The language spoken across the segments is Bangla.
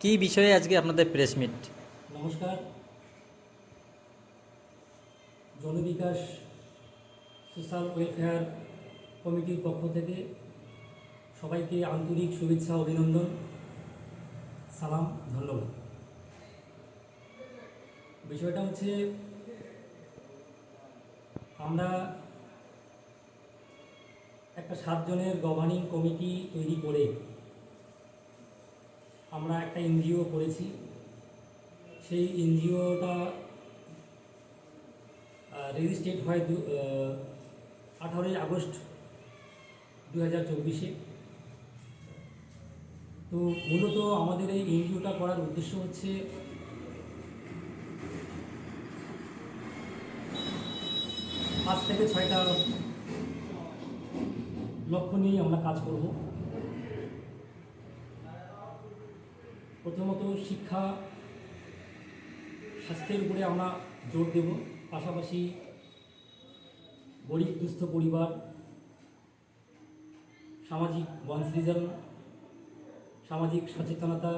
কি বিষয়ে আজকে আপনাদের প্রেস মিট নমস্কার। জনবিকাশ সোশ্যাল ওয়েলফেয়ার কমিটির পক্ষ থেকে সবাইকে আন্তরিক শুভেচ্ছা, অভিনন্দন, সালাম, ধন্যবাদ। বিষয়টা হচ্ছে, আমরা একটা সাতজনের গভর্নিং কমিটি তৈরি করে আমরা একটা এনজিও করেছি। সেই এনজিওটা রেজিস্ট্রেট হয় দু আঠারোই আগস্ট দু হাজার চব্বিশে। তো মূলত আমাদের এই এনজিওটা করার উদ্দেশ্য হচ্ছে, পাঁচ থেকে ছয়টা লক্ষ্য নিয়ে আমরা কাজ করব। প্রথমত শিক্ষা, স্বাস্থ্যের উপরে আমরা জোর দেব। পাশাপাশি গরিব, দুস্থ পরিবার, সামাজিক বনসৃজন সামাজিক সচেতনতা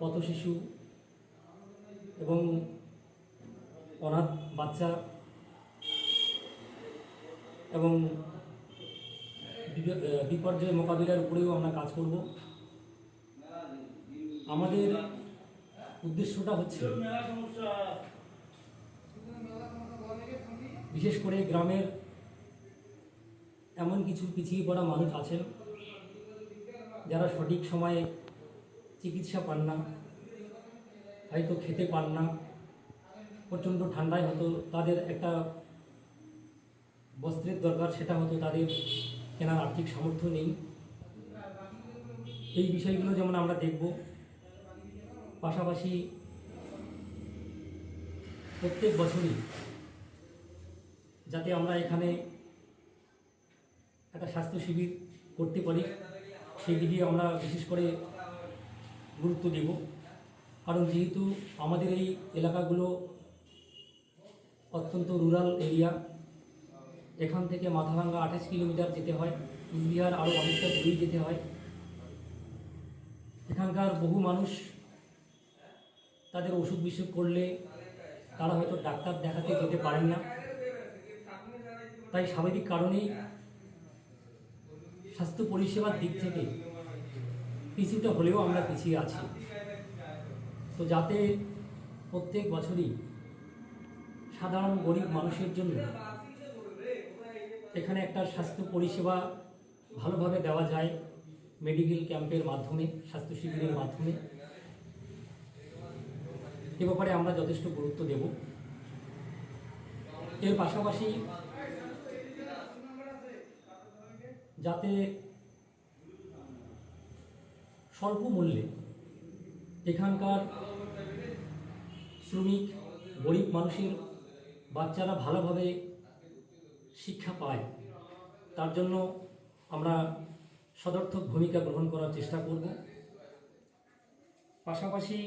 পথশিশু এবং অনাথ বাচ্চা এবং বিপর্যয় মোকাবিলার উপরেও আমরা কাজ করব। আমাদের উদ্দেশ্যটা হচ্ছে বিশেষ করে গ্রামের এমন কিছু পিছিয়ে পড়া মানুষ আছেন যারা সঠিক সময়ে চিকিৎসা পান না, হয়তো খেতে পান না, প্রচণ্ড ঠান্ডায় হয়তো তাদের একটা বস্ত্রের দরকার, সেটা হয়তো তাদের কেনার আর্থিক সামর্থ্য নেই। এই বিষয়গুলো যেমন আমরা দেখব পাশাপাশি প্রত্যেক বছরই যাতে আমরা এখানে একটা স্বাস্থ্য শিবির করতে পারি, সেই দিকে আমরা বিশেষ করে গুরুত্ব দেব। কারণ যেহেতু আমাদের এই এলাকাগুলো অত্যন্ত রুরাল এরিয়া এখান থেকে মাথাভাঙ্গা আঠাশ কিলোমিটার যেতে হয়, কুচবিহার আরও অনেকটা দূরেই যেতে হয়। এখানকার বহু মানুষ তাদের ওষুধ বিসুখ করলে তারা হয়তো ডাক্তার দেখাতে যেতে পারেন না। তাই স্বাভাবিক কারণেই স্বাস্থ্য পরিষেবার দিক থেকে কিছুটা হলেও আমরা পিছিয়ে আছি। তো যাতে প্রত্যেক বছরই সাধারণ গরিব মানুষের জন্য এখানে একটা স্বাস্থ্য পরিষেবা ভালোভাবে দেওয়া যায়। মেডিকেল ক্যাম্পের মাধ্যমে, স্বাস্থ্য শিবিরের মাধ্যমে। এ ব্যাপারে আমরা যথেষ্ট গুরুত্ব দেব। এর পাশাপাশি যাতে স্বল্প মূল্যে এখানকার শ্রমিক, গরিব মানুষের বাচ্চারা ভালোভাবে শিক্ষা পায়, তার জন্য আমরা সদর্থক ভূমিকা গ্রহণ করার চেষ্টা করব। পাশাপাশি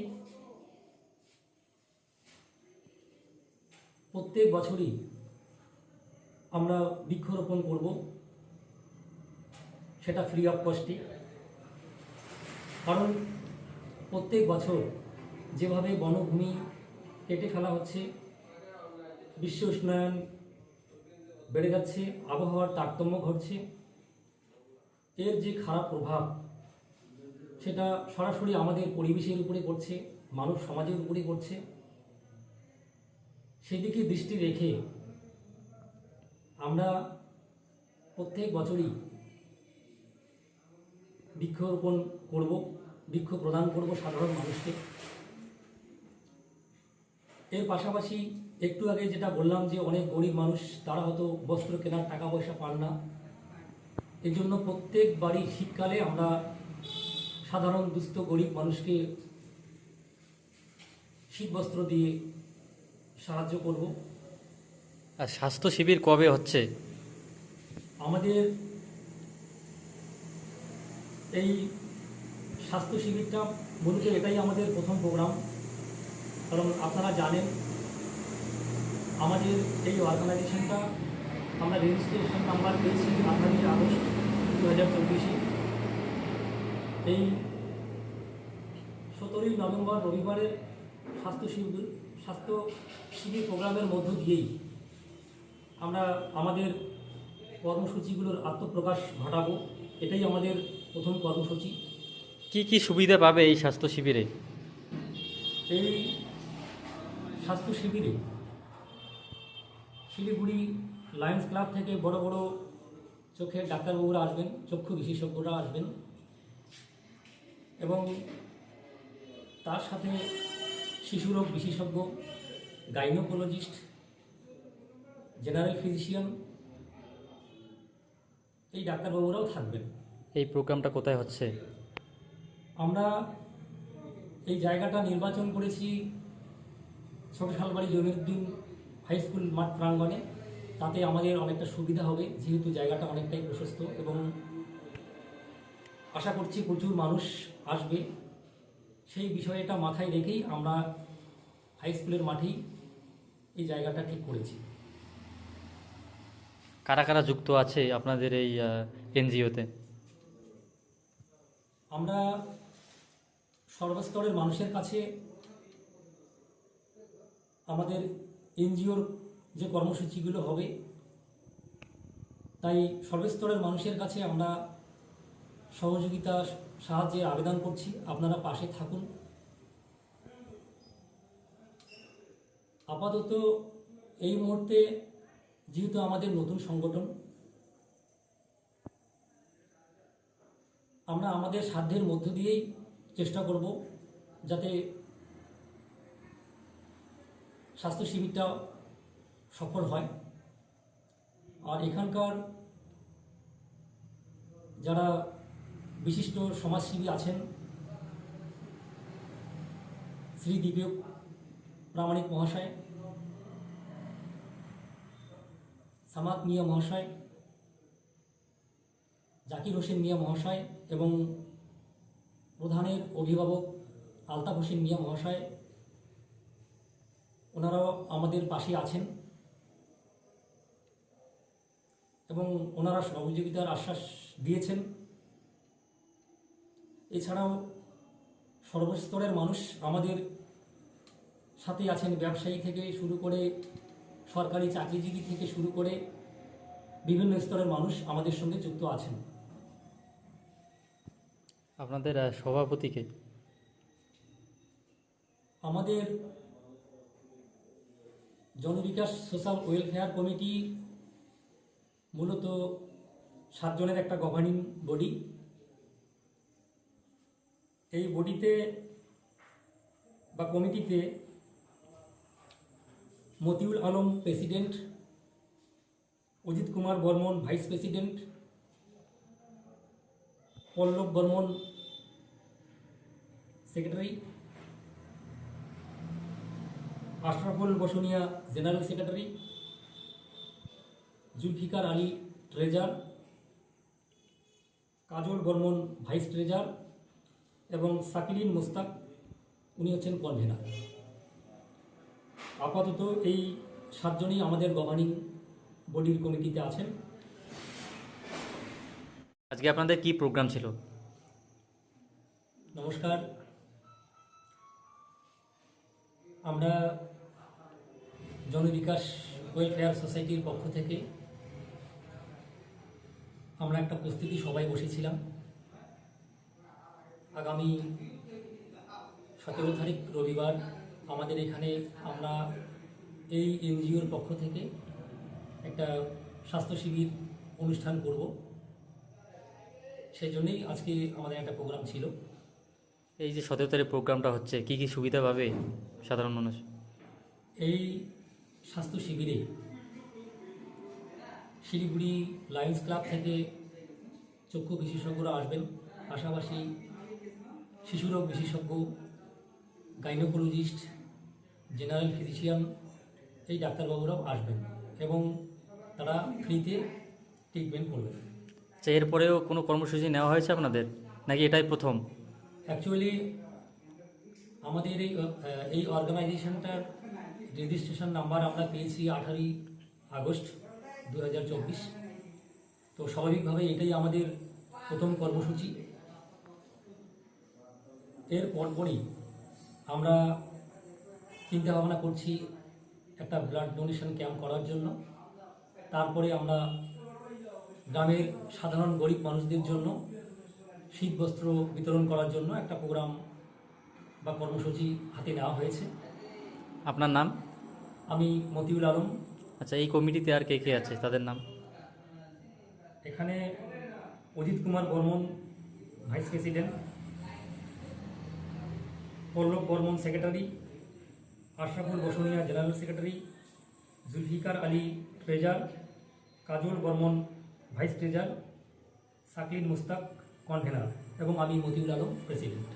প্রত্যেক বছরই আমরা বৃক্ষরোপণ করব। সেটা ফ্রি অফ কস্টে কারণ প্রত্যেক বছর যেভাবে বনভূমি কেটে ফেলা হচ্ছে, বিশ্ব উষ্ণায়ন বেড়ে যাচ্ছে, আবহাওয়ার তারতম্য ঘটছে, এর যে খারাপ প্রভাব, সেটা সরাসরি আমাদের পরিবেশের উপরে পড়ছে মানব সমাজের উপরে পড়ছে। সেদিকে দৃষ্টি রেখে আমরা প্রত্যেক বছরই বৃক্ষরোপণ করব, বৃক্ষ প্রদান করব সাধারণ মানুষকে। এর পাশাপাশি একটু আগে যেটা বললাম যে অনেক গরিব মানুষ, তারা হয়তো বস্ত্র কেনার টাকা পয়সা পান না। এই জন্য প্রত্যেক বাড়ি শীতকালে আমরা সাধারণ দুস্থ গরিব মানুষকে শীত বস্ত্র দিয়ে সাহায্য করব। আর স্বাস্থ্য শিবির কবে হচ্ছে? আমাদের এই স্বাস্থ্য শিবিরটা মূলত এটাই আমাদের প্রথম প্রোগ্রাম কারণ আপনারা জানেন আমাদের এই অর্গানাইজেশনটা আমরা রেজিস্ট্রেশন নাম্বার পেয়েছি আঠারোই আগস্ট দু হাজার চব্বিশে। এই সতেরোই নভেম্বর রবিবারের স্বাস্থ্য শিবির স্বাস্থ্য শিবির প্রোগ্রামের মধ্য দিয়েই আমরা আমাদের কর্মসূচিগুলোর আত্মপ্রকাশ ঘটাবো। এটাই আমাদের প্রথম কর্মসূচি। কি কি সুবিধা পাবে এই স্বাস্থ্য শিবিরে এই স্বাস্থ্য শিবিরে শিলিগুড়ি লায়ন্স ক্লাব থেকে বড় বড় চোখের ডাক্তারবাবুরা আসবেন চক্ষু বিশেষজ্ঞরা আসবেন এবং তার সাথে শিশুরোগ বিশেষজ্ঞ গাইনোকোলজিস্ট জেনারেল ফিজিশিয়ান এই ডাক্তারবাবুরাও থাকবেন। এই প্রোগ্রামটা কোথায় হচ্ছে? আমরা এই জায়গাটা নির্বাচন করেছি ছোট শালবাড়ি জমিরুদ্দিন হাই স্কুল মাঠ প্রাঙ্গণে। তাতে আমাদের অনেকটা সুবিধা হবে যেহেতু জায়গাটা অনেকটাই প্রশস্ত এবং আশা করছি প্রচুর মানুষ আসবে। সেই বিষয়টা মাথায় রেখেই আমরা হাই স্কুলের মাঠেই এই জায়গাটা ঠিক করেছি। কারা কারা যুক্ত আছে আপনাদের এই এনজিওতে? আমরা সর্বস্তরের মানুষের কাছে আমাদের এনজিওর যে কর্মসূচিগুলো হবে তাই সর্বস্তরের মানুষের কাছে আমরা সহযোগিতা, সাহায্যের আবেদন করছি। আপনারা পাশে থাকুন। আপাতত এই মুহূর্তে যেহেতু আমাদের নতুন সংগঠন, আমরা আমাদের সাধ্যের মধ্য দিয়েই চেষ্টা করব যাতে স্বাস্থ্য শিবিরটা সফল হয়। আর এখানকার যারা বিশিষ্ট সমাজসেবী আছেন শ্রী দীপক প্রামাণিক মহাশয়, সামাদ মিয়া মহাশয়, জাকির হোসেন মিয়া মহাশয় এবং প্রধানের অভিভাবক আলতাফ হোসেন মিয়া মহাশয়, ওনারাও আমাদের পাশে আছেন এবং ওনারা সহযোগিতার আশ্বাস দিয়েছেন। এছাড়াও সর্বস্তরের মানুষ আমাদের সাথে আছেন। ব্যবসায়ী থেকে শুরু করে সরকারি চাকরিজীবী থেকে শুরু করে বিভিন্ন স্তরের মানুষ আমাদের সঙ্গে যুক্ত আছেন। আপনাদের সভাপতিকে আমাদের জনবিকাশ সোশ্যাল ওয়েলফেয়ার কমিটি মূলত সাতজনের একটা গভর্নিং বডি। এই বডিতে বা কমিটিতে Motiul Alam president, Ajit Kumar Barman vice president, Pallab Barman secretary, Ashraful Basunia general secretary, Zulfikar Ali treasurer, Kajal Barman vice treasurer এবং সাকিলিন মোস্তাক উনি হচ্ছেন কনভেনার আপাতত এই সাতজনই আমাদের গভর্নিং বডির কমিটিতে আছেন। আজকে আপনাদের কি প্রোগ্রাম ছিল? নমস্কার। আমরা জনবিকাশ ওয়েলফেয়ার সোসাইটির পক্ষ থেকে আমরা একটা প্রস্তুতি সবাই বসেছিলাম। আগামী সতেরো তারিখ রবিবার আমাদের এখানে আমরা এই এনজিওর পক্ষ থেকে একটা স্বাস্থ্য শিবির অনুষ্ঠান করব। সেই জন্যই আজকে আমাদের একটা প্রোগ্রাম ছিল। এই যে সতেরো তারিখ প্রোগ্রামটা হচ্ছে কি কি সুবিধা পাবে সাধারণ মানুষ? এই স্বাস্থ্য শিবিরে শিলিগুড়ি লায়ন্স ক্লাব থেকে চক্ষু বিশেষজ্ঞরা আসবেন। পাশাপাশি শিশুরোগ বিশেষজ্ঞ গাইনোকোলজিস্ট জেনারেল ফিজিশিয়ান এই ডাক্তারবাবুরাও আসবেন এবং তারা ফ্রিতে ট্রিটমেন্ট করবেন। আচ্ছা এরপরেও কোনো কর্মসূচি নেওয়া হয়েছে আপনাদের? নাকি এটাই প্রথম? অ্যাকচুয়ালি আমাদের এই এই অর্গানাইজেশনটার রেজিস্ট্রেশন নাম্বার আমরা পেয়েছি আঠারোই আগস্ট দু হাজার চব্বিশ। তো স্বাভাবিকভাবে এটাই আমাদের প্রথম কর্মসূচি। এর পরপরই আমরা চিন্তা ভাবনা করছি একটা ব্লাড ডোনেশন ক্যাম্প করার জন্য। তারপরে আমরা গ্রামের সাধারণ গরিব মানুষদের জন্য শীত বস্ত্র বিতরণ করার জন্য একটা প্রোগ্রাম বা কর্মসূচি হাতে নেওয়া হয়েছে। আপনার নাম? আমি মতিউল আলম। আচ্ছা এই কমিটিতে আর কে কে আছে? তাদের নাম? এখানে Ajit Kumar Barman vice president Pallab Barman secretary Ashraful Basunia general secretary Zulfikar Ali treasurer Kajal Barman vice treasurer Saklain Mustak convener এবং আমি মতিউল আলম প্রেসিডেন্ট